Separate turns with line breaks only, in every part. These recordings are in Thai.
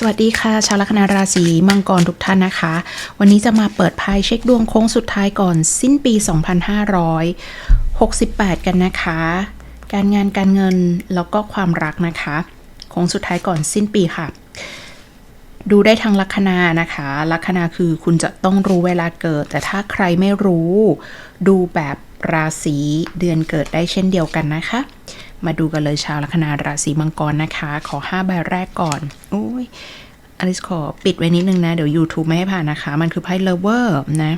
สวัสดีค่ะ ชาวลัคนาราศีมังกรทุกท่านนะคะ วันนี้จะมาเปิดไพ่เช็คดวงโค้งสุดท้ายก่อนสิ้นปี 2568 กันนะคะ การงานการเงินแล้วก็ความรักนะคะโค้งสุดท้ายก่อนสิ้นปีค่ะ ดูได้ทางลัคนานะคะลัคนาคือคุณจะต้องรู้เวลาเกิด แต่ถ้าใครไม่รู้ ดูแบบราศีเดือนเกิดได้เช่นเดียวกันนะคะ มาดูกันเลยชาวลัคนาราศีมังกรนะคะ ขอ 5 ใบแรกก่อนโอ้ยอลิสขอปิดไว้นิดนึงนะ เดี๋ยว YouTube ไม่ให้ผ่านนะคะ มันคือไพ่เลเวอร์นะ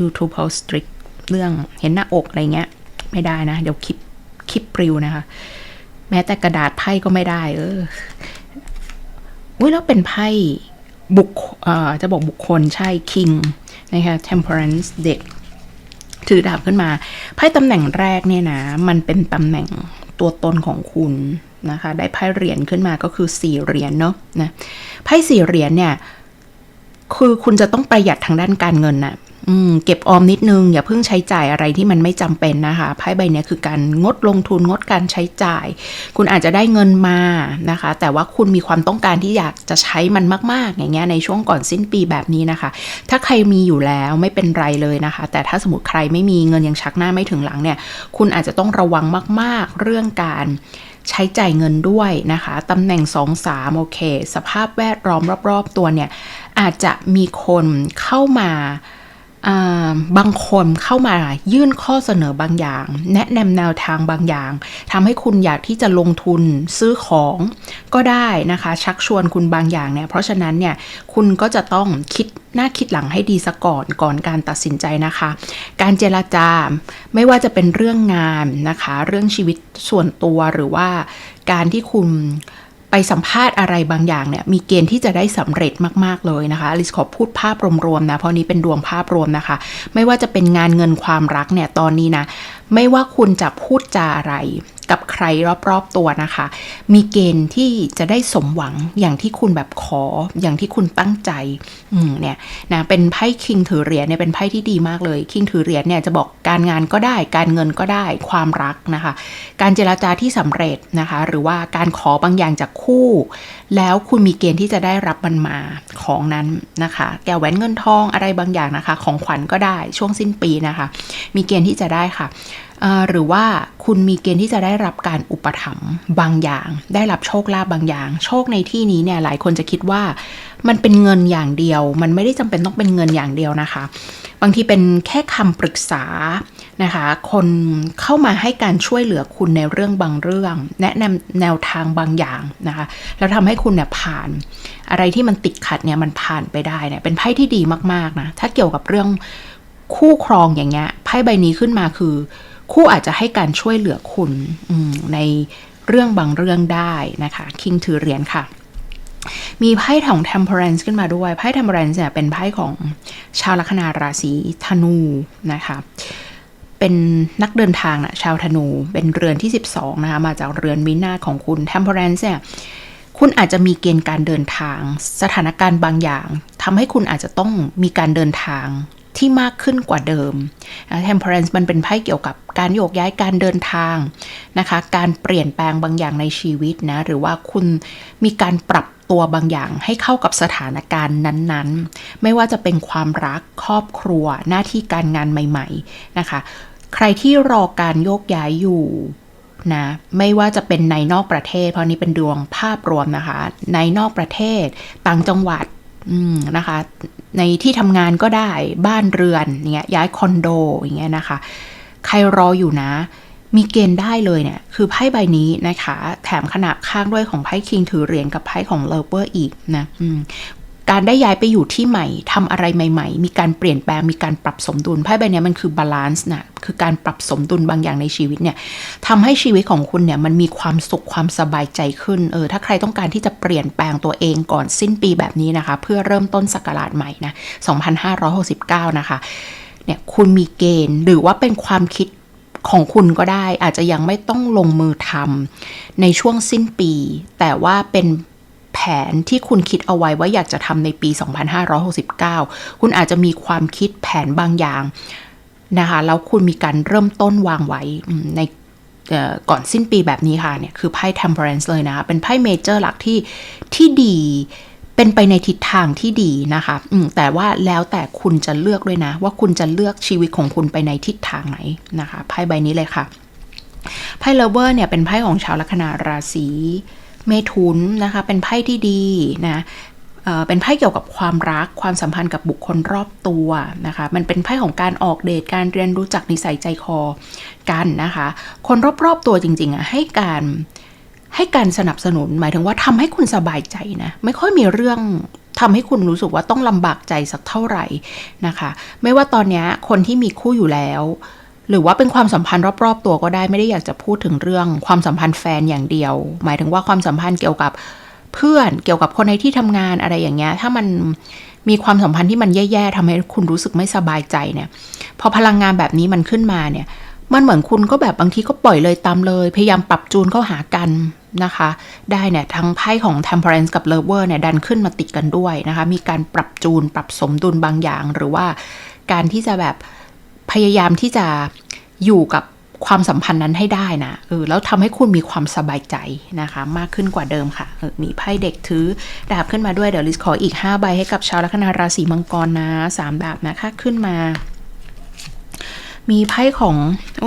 YouTube เขา strict เรื่องเห็นหน้าอกอะไรเงี้ย ไม่ได้นะ เดี๋ยวคลิปคลิปปลิวนะคะ แม้แต่กระดาษไพ่ก็ไม่ได้ เอออุ้ยแล้วเป็นไพ่บุคเอ่อจะบอกบุคคลใช่ King นะคะ Temperance เด็ก ถือดาบขึ้นมาไพ่ตำแหน่งแรกเนี่ยนะ มันเป็นตำแหน่งตัวตนของคุณนะคะ ได้ไพ่เหรียญขึ้นมาก็คือสี่เหรียญเนาะนะไพ่สี่เหรียญเนี่ย คือคุณจะต้องประหยัดทางด้านการเงินนะ่ะ เก็บออมนิดนึง อย่าเพิ่งใช้จ่ายอะไรที่มันไม่จำเป็นนะคะไพ่ใบนี้คือการงดลงทุนงดการใช้จ่าย คุณอาจจะได้เงินมานะคะ แต่ว่าคุณมีความต้องการที่อยากจะใช้มันมาก ๆ อย่างเงี้ยในช่วงก่อนสิ้นปีแบบนี้นะคะ ถ้าใครมีอยู่แล้วไม่เป็นไรเลยนะคะ แต่ถ้าสมมติใครไม่มีเงินยังชักหน้าไม่ถึงหลังเนี่ย คุณอาจจะต้องระวังมาก ๆ เรื่องการใช้จ่ายเงินด้วยนะคะ ตำแหน่ง 2 3 โอเค สภาพแวดล้อมรอบ ๆ ตัวเนี่ย อาจจะมีคนเข้ามา บางคนเข้ามายื่นข้อเสนอบางอย่าง แนะนำแนวทางบางอย่างทำให้คุณอยากที่จะลงทุนซื้อของก็ได้นะคะ ชักชวนคุณบางอย่างเนี่ยเพราะฉะนั้นเนี่ยคุณก็จะต้องคิดหน้าคิดหลังให้ดีซะก่อนก่อนการตัดสินใจนะคะ การเจราจาไม่ว่าจะเป็นเรื่องงานนะคะ เรื่องชีวิตส่วนตัวหรือว่าการที่คุณ ไปสัมภาษณ์อะไรบางอย่างเนี่ยมีเกณฑ์ที่จะได้สำเร็จมากๆเลยนะคะลิสขอพูดภาพรวมๆนะเพราะนี้เป็นดวงภาพรวมนะคะ ไม่ว่าจะเป็นงานเงินความรักเนี่ยตอนนี้นะไม่ว่าคุณจะพูดจาอะไร กับใครรอบๆตัวนะคะ มีเกณฑ์ที่จะได้สมหวังอย่างที่คุณแบบขออย่างที่คุณตั้งใจอืมเนี่ยนะเป็นไพ่คิงถือเหรียญเนี่ยเป็นไพ่ที่ดีมากเลยคิงถือเหรียญเนี่ยจะบอกการงานก็ได้ การเงินก็ได้ความรักนะคะ การเจราจาที่สำเร็จนะคะ หรือว่าการขอบางอย่างจากคู่ แล้วคุณมีเกณฑ์ที่จะได้รับมันมาของนั้นนะคะ แก้วแหวนเงินทองอะไรบางอย่างนะคะ ของขวัญก็ได้ช่วงสิ้นปีนะคะ มีเกณฑ์ที่จะได้ค่ะหรือว่าคุณมีเกณฑ์ที่จะได้รับการอุปถัมภ์บางอย่าง ได้รับโชคลาภบางอย่าง โชคในที่นี้เนี่ยหลายคนจะคิดว่ามันเป็นเงินอย่างเดียว มันไม่ได้จำเป็นต้องเป็นเงินอย่างเดียวนะคะ บางทีเป็นแค่คำปรึกษานะคะ คนเข้ามาให้การช่วยเหลือคุณในเรื่องบางเรื่อง แนะนำแนวทางบางอย่างนะคะ แล้วทำให้คุณเนี่ยผ่าน อะไรที่มันติดขัดเนี่ยมันผ่านไปได้เนี่ยเป็นไพ่ที่ดีมากๆนะถ้าเกี่ยวกับเรื่องคู่ครองอย่างเงี้ยไพ่ใบนี้ขึ้นมาคือ คู่อาจจะให้การช่วยเหลือคุณในเรื่องบางเรื่องได้นะคะ คิงถือเหรียญค่ะ มีไพ่ของ temperance ขึ้นมาด้วย ไพ่ temperance เนี่ยเป็นไพ่ของชาวลัคนาราศีธนูนะคะ เป็นนักเดินทางนะชาวธนู เป็นเรือนที่ 12 นะคะ มาจากเรือนวินาของคุณ temperance เนี่ยคุณอาจจะมีเกณฑ์การเดินทาง สถานการณ์บางอย่างทำให้คุณอาจจะต้องมีการเดินทาง ที่มากขึ้นกว่าเดิมนะ temperance มันเป็นไพ่เกี่ยวกับการโยกย้ายการเดินทางนะคะ การเปลี่ยนแปลงบางอย่างในชีวิตนะ หรือว่าคุณมีการปรับตัวบางอย่างให้เข้ากับสถานการณ์นั้นๆ ไม่ว่าจะเป็นความรักครอบครัวหน้าที่การงานใหม่ ๆ นะคะ ใครที่รอการโยกย้ายอยู่นะไม่ว่าจะเป็นในนอกประเทศ เพราะนี้เป็นดวงภาพรวมนะคะ ในนอกประเทศต่างจังหวัดนะคะ ในที่ทำงานก็ได้บ้านเรือนเงี้ยย้ายคอนโดอย่างเงี้ยนะคะ ใครรออยู่นะ มีเกณฑ์ได้เลยเนี่ย คือไพ่ใบนี้นะคะ แถมขนาดข้างด้วยของไพ่คิงถือเหรียญกับไพ่ของเลเวอร์อีกนะ การได้ย้ายไปอยู่ที่ใหม่ทำอะไรใหม่ ๆ มีการเปลี่ยนแปลงมีการปรับสมดุลไพ่ใบนี้มันคือบาลานซ์นะคือการปรับสมดุลบางอย่างในชีวิตเนี่ยทำให้ชีวิตของคุณเนี่ยมันมีความสุขความสบายใจขึ้นเออถ้าใครต้องการที่จะเปลี่ยนแปลงตัวเองก่อนสิ้นปีแบบนี้นะคะ เพื่อเริ่มต้นสักราชใหม่นะ2569 นะคะเนี่ยคุณมีเกณฑ์หรือว่าเป็นความคิดของคุณก็ได้อาจจะยังไม่ต้องลงมือทำในช่วงสิ้นปี แต่ว่าเป็น แผนที่คุณคิดเอาไว้ว่าอยากจะทำในปี 2569 คุณอาจจะมีความคิดแผนบางอย่างนะคะแล้วคุณมีการเริ่มต้นวางไว้ในก่อนสิ้นปีแบบนี้ค่ะเนี่ยคือไพ่ temperance เลยนะคะเป็นไพ่เมเจอร์หลักที่ที่ดีเป็นไปในทิศทางที่ดีนะคะแต่ว่าแล้วแต่คุณจะเลือกด้วยนะ ว่าคุณจะเลือกชีวิตของคุณไปในทิศทางไหนนะคะไพ่ใบนี้เลยค่ะไพ่เลเวอร์เนี่ยเป็นไพ่ของชาวลัคนาราศี เมถุนนะคะเป็นไพ่ที่ดีนะเป็นไพ่เกี่ยวกับความรักความสัมพันธ์กับบุคคลรอบตัวนะคะ มันเป็นไพ่ของการออกเดทการเรียนรู้จักนิสัยใจคอกันนะคะ คนรอบๆตัวจริงๆอะให้การให้การสนับสนุน หมายถึงว่าทำให้คุณสบายใจนะ ไม่ค่อยมีเรื่องทำให้คุณรู้สึกว่าต้องลำบากใจสักเท่าไหร่นะคะ ไม่ว่าตอนนี้คนที่มีคู่อยู่แล้ว หรือว่าเป็นความสัมพันธ์รอบๆ ตัวก็ได้ไม่ได้อยากจะพูดถึงเรื่องความสัมพันธ์แฟนอย่างเดียว หมายถึงว่าความสัมพันธ์เกี่ยวกับเพื่อนเกี่ยวกับคนในที่ทำงานอะไรอย่างเงี้ยถ้ามันมีความสัมพันธ์ที่มันแย่ๆทำให้คุณรู้สึกไม่สบายใจเนี่ย พอพลังงานแบบนี้มันขึ้นมาเนี่ย มันเหมือนคุณก็แบบบางทีก็ปล่อยเลยตามเลย พยายามปรับจูนเข้าหากันนะคะ ได้เนี่ยทั้งไพ่ของ temperance กับ lover เนี่ยดันขึ้นมาติดกันด้วยนะคะ มีการปรับจูนปรับสมดุลบางอย่าง หรือว่าการที่จะแบบ พยายามที่จะอยู่กับความสัมพันธ์นั้นให้ได้นะเออแล้วทำให้คุณมีความสบายใจนะคะ มากขึ้นกว่าเดิมค่ะเออมีไพ่เด็กถือดาบขึ้นมาด้วยเดี๋ยวลิสขออีก 5 ใบให้กับชาวลัคนาราศีมังกรนะ3ดาบนะคะขึ้นมา มีไพ่ของ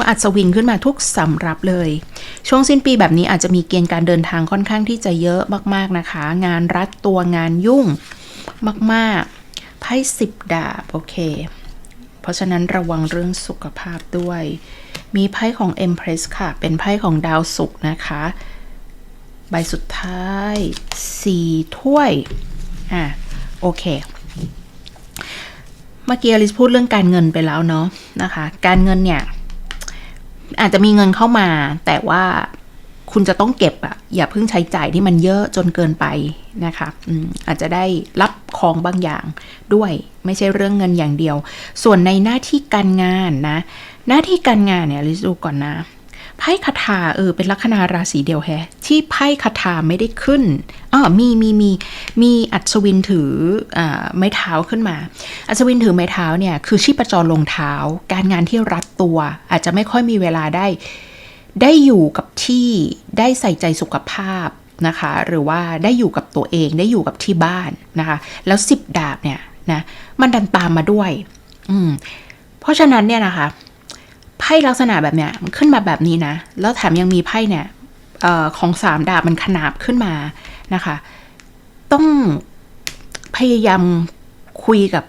อัศวินขึ้นมาทุกสำรับเลย ช่วงสิ้นปีแบบนี้อาจจะมีเกณฑ์การเดินทางค่อนข้างที่จะเยอะมาก ๆนะคะ งานรัดตัวงานยุ่งมาก ๆไพ่สิบดาบโอเค ราะฉะนั้นระวังเรื่องสุขภาพด้วย มีไพ่ของ Empress ค่ะ เป็นไพ่ของดาวศุกร์นะคะ ใบสุดท้ายสี่ถ้วย อะ โอเค เมื่อกี้อลิสพูดเรื่องการเงินไปแล้วเนาะนะคะ การเงินเนี่ย อาจจะมีเงินเข้ามา แต่ว่าคุณจะต้องเก็บอะอย่าเพิ่งใช้จ่ายที่มันเยอะจนเกินไปนะคะอืมอาจจะได้รับของบางอย่างด้วย ไม่ใช่เรื่องเงินอย่างเดียว ส่วนในหน้าที่การงานนะ หน้าที่การงานเนี่ยลิสดูก่อนนะไพ่คาถาเออเป็นลัคนาราศีเดียวแฮะที่ไพ่คาถาไม่ได้ขึ้นอ๋อมีมีมีมีอัศวินถืออ่าไม้เท้าขึ้นมา อัศวินถือไม้เท้าเนี่ยคือชีพจรลงเท้า การงานที่รัดตัว อาจจะไม่ค่อยมีเวลาได้ ได้อยู่กับที่ได้ใส่ใจสุขภาพนะคะ หรือว่าได้อยู่กับตัวเองได้อยู่กับที่บ้านนะคะ แล้วสิบดาบเนี่ย นะมันดันตามมาด้วย อืม เพราะฉะนั้นเนี่ยนะคะไพ่ลักษณะแบบเนี้ยมันขึ้นมาแบบนี้นะ แล้วแถมยังมีไพ่เนี่ยออของสามดาบมันขนาบขึ้นมานะคะ ต้องพยายามคุยกับ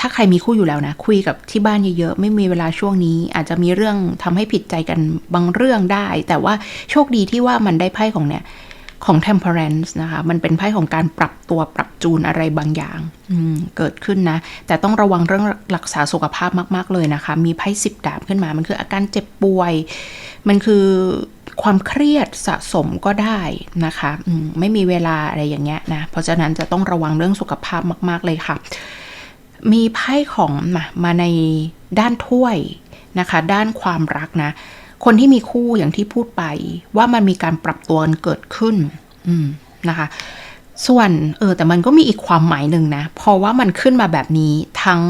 ถ้าใครมีคู่อยู่แล้วนะ คุยกับที่บ้านเยอะๆ ไม่มีเวลาช่วงนี้ อาจจะมีเรื่องทำให้ผิดใจกันบางเรื่องได้ แต่ว่าโชคดีที่ว่ามันได้ไพ่ของเนี่ย ของ temperance นะคะ มันเป็นไพ่ของการปรับตัวปรับจูนอะไรบางอย่างเกิดขึ้นนะ แต่ต้องระวังเรื่องรักษาสุขภาพมาก ๆ เลยนะคะ มีไพ่สิบดาบขึ้นมา มันคืออาการเจ็บป่วย มันคือความเครียดสะสมก็ได้นะคะมไม่มีเวลาอะไรอย่างเงี้ยนะ เพราะฉะนั้นจะต้องระวังเรื่องสุขภาพมาก ๆ เลยค่ะ มีไพ่ของมามาในด้านถ้วยนะคะ ด้านความรักนะ คนที่มีคู่อย่างที่พูดไป ว่ามันมีการปรับตัวเกิดขึ้น อืมนะคะ ส่วนเออแต่มันก็มีอีกความหมายหนึ่งนะ เพราะว่ามันขึ้นมาแบบนี้ทั้ง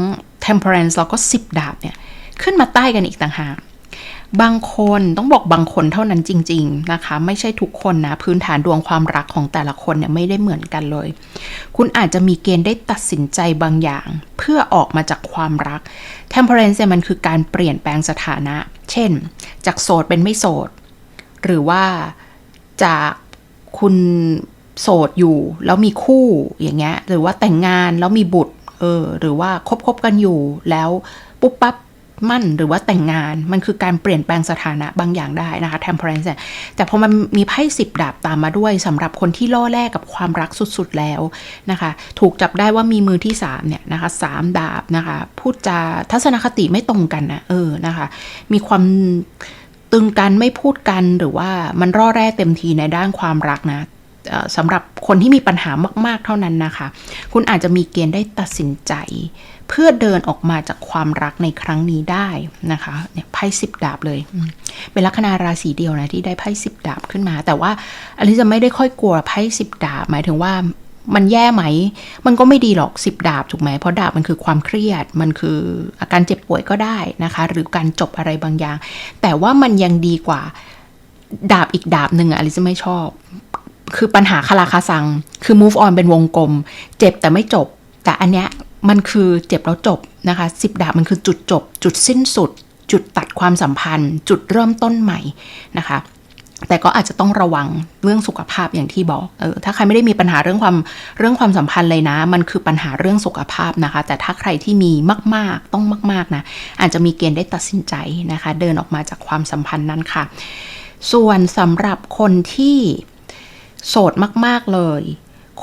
temperance แล้วก็สิบดาบเนี่ย ขึ้นมาใต้กันอีกต่างหาก บางคนต้องบอกบางคนเท่านั้นจริง ๆนะคะ ไม่ใช่ทุกคนนะพื้นฐานดวงความรักของแต่ละคนเนี่ยไม่ได้เหมือนกันเลย คุณอาจจะมีเกณฑ์ได้ตัดสินใจบางอย่าง เพื่อออกมาจากความรัก temperance เนี่ยมันคือการเปลี่ยนแปลงสถานะ เช่น จากโสดเป็นไม่โสด หรือว่าจากคุณโสดอยู่แล้วมีคู่อย่างเงี้ยหรือว่าแต่งงานแล้วมีบุตรเออหรือว่าคบคบกันอยู่แล้วปุ๊บปั๊บ มั่นหรือว่าแต่งงาน มันคือการเปลี่ยนแปลงสถานะบางอย่างได้นะคะ temperance เนี่ยแต่พอมันมีไพ่สิบดาบตามมาด้วยสำหรับคนที่ล่อแลกกับความรักสุดๆแล้วนะคะ ถูกจับได้ว่ามีมือที่สามเนี่ยนะคะสามดาบนะคะ พูดจาทัศนคติไม่ตรงกันนะเออนะคะ มีความตึงกันไม่พูดกันหรือว่ามันร่อแร่เต็มทีในด้านความรักนะ สำหรับคนที่มีปัญหามากๆเท่านั้นนะคะ คุณอาจจะมีเกณฑ์ได้ตัดสินใจ เพื่อเดินออกมาจากความรักในครั้งนี้ได้นะคะเนี่ยไพ่สิบดาบเลยเป็นลัคนาราศีเดียวนะที่ได้ไพ่สิบดาบขึ้นมา แต่ว่าอลิซจะไม่ได้ค่อยกลัวไพ่สิบดาบ หมายถึงว่ามันแย่ไหม มันก็ไม่ดีหรอกสิบดาบถูกไหม เพราะดาบมันคือความเครียด มันคืออาการเจ็บป่วยก็ได้นะคะ หรือการจบอะไรบางอย่าง แต่ว่ามันยังดีกว่าดาบอีกดาบหนึ่งอะลิซไม่ชอบ คือปัญหาคาราคาซัง คือ move on เป็นวงกลม เจ็บแต่ไม่จบ แต่อันเนี้ยมันคือเจ็บแล้วจบนะคะสิบดาบมันคือจุดจบ จุดสิ้นสุด จุดตัดความสัมพันธ์ จุดเริ่มต้นใหม่นะคะแต่ก็อาจจะต้องระวังเรื่องสุขภาพอย่างที่บอก เออ ถ้าใครไม่ได้มีปัญหาเรื่องความเรื่องความสัมพันธ์เลยนะ มันคือปัญหาเรื่องสุขภาพนะคะ แต่ถ้าใครที่มีมาก ๆ ต้องมาก ๆ นะ อาจจะมีเกณฑ์ได้ตัดสินใจนะคะ เดินออกมาจากความสัมพันธ์นั้นค่ะ ส่วนสำหรับคนที่ โสดมากๆเลย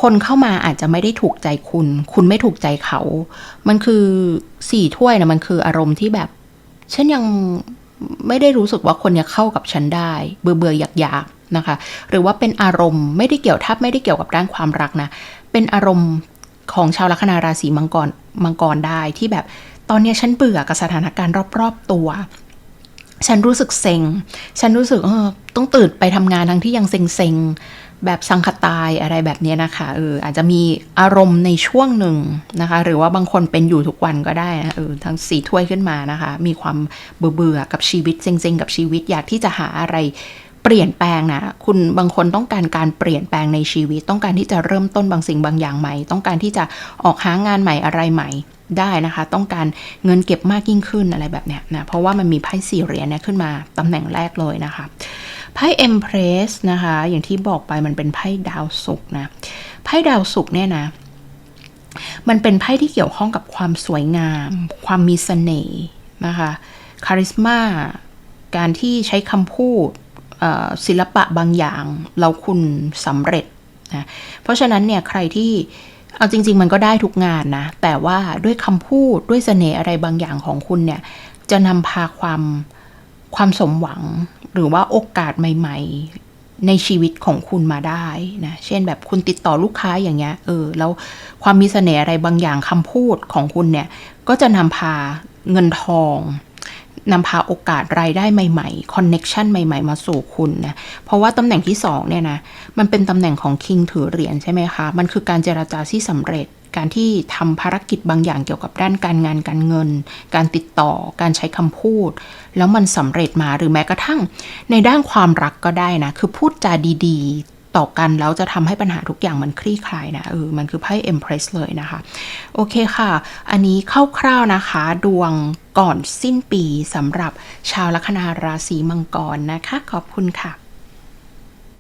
คนเข้ามาอาจจะไม่ได้ถูกใจคุณ คุณไม่ถูกใจเขา มันคือสี่ถ้วยนะมันคืออารมณ์ที่แบบ ฉันยังไม่ได้รู้สึกว่าคนเนี้ยเข้ากับฉันได้ เบื่อเบื่ออยากอยากๆนะคะ หรือว่าเป็นอารมณ์ไม่ได้เกี่ยวทับไม่ได้เกี่ยวกับด้านความรักนะ เป็นอารมณ์ของชาวลัคนาราศีมังกรมังกรได้ที่แบบตอนเนี้ยฉันเบื่อกับสถานการณ์รอบๆตัว ฉันรู้สึกเซ็ง ฉันรู้สึกเออต้องตื่นไปทำงานทั้งที่ยังเซ็งๆ แบบสังคตายอะไรแบบนี้นะคะเอออาจจะมีอารมณ์ในช่วงหนึ่งนะคะ หรือว่าบางคนเป็นอยู่ทุกวันก็ได้นะเออทั้งสีถ้วยขึ้นมานะคะ มีความเบื่อๆกับชีวิตเซ็งๆกับชีวิตอยากที่จะหาอะไรเปลี่ยนแปลงนะ คุณบางคนต้องการการเปลี่ยนแปลงในชีวิต ต้องการที่จะเริ่มต้นบางสิ่งบางอย่างใหม่ ต้องการที่จะออกหางานใหม่อะไรใหม่ได้นะคะ ต้องการเงินเก็บมากยิ่งขึ้นอะไรแบบเนี้ยนะ เพราะว่ามันมีไพ่สี่เหรียญเนี่ยขึ้นมาตำแหน่งแรกเลยนะคะ ไพ่ Empress นะคะ อย่างที่บอกไปมันเป็นไพ่ดาวศุกร์นะ ไพ่ดาวศุกร์เนี่ยนะ มันเป็นไพ่ที่เกี่ยวข้องกับความสวยงาม ความมีเสน่ห์นะคะคาริสมาการที่ใช้คำพูดศิลปะบางอย่างแล้วคุณสำเร็จนะเพราะฉะนั้นเนี่ยใครที่เอาจริง ๆ มันก็ได้ทุกงานนะ แต่ว่าด้วยคำพูดด้วยเสน่ห์อะไรบางอย่างของคุณเนี่ย จะนำพาความความสมหวัง หรือว่าโอกาสใหม่ ๆ ในชีวิตของคุณมาได้นะ เช่นแบบคุณติดต่อลูกค้าอย่างเงี้ย เออ แล้วความมีเสน่ห์อะไรบางอย่างคำพูดของคุณเนี่ย ก็จะนำพาเงินทองนำพาโอกาสรายได้ใหม่ๆ คอนเน็ชันใหม่ๆ มาสู่คุณนะ เพราะว่าตำแหน่งที่สองเนี่ยนะ มันเป็นตำแหน่งของคิงถือเหรียญใช่ไหมคะ มันคือการเจราจาที่สำเร็จ การที่ทำภารกิจบางอย่างเกี่ยวกับด้านการงานการเงิน การติดต่อการใช้คำพูด แล้วมันสำเร็จมาหรือแม้กระทั่ง ในด้านความรักก็ได้นะ คือพูดจาดีๆ ต่อกันแล้วจะทำให้ปัญหาทุกอย่างมันคลี่คลายนะเออมันคือไพ่ Empress เลยนะคะ โอเคค่ะ อันนี้คร่าวๆนะคะ ดวงก่อนสิ้นปีสำหรับชาวลัคนาราศีมังกรนะคะ ขอบคุณค่ะ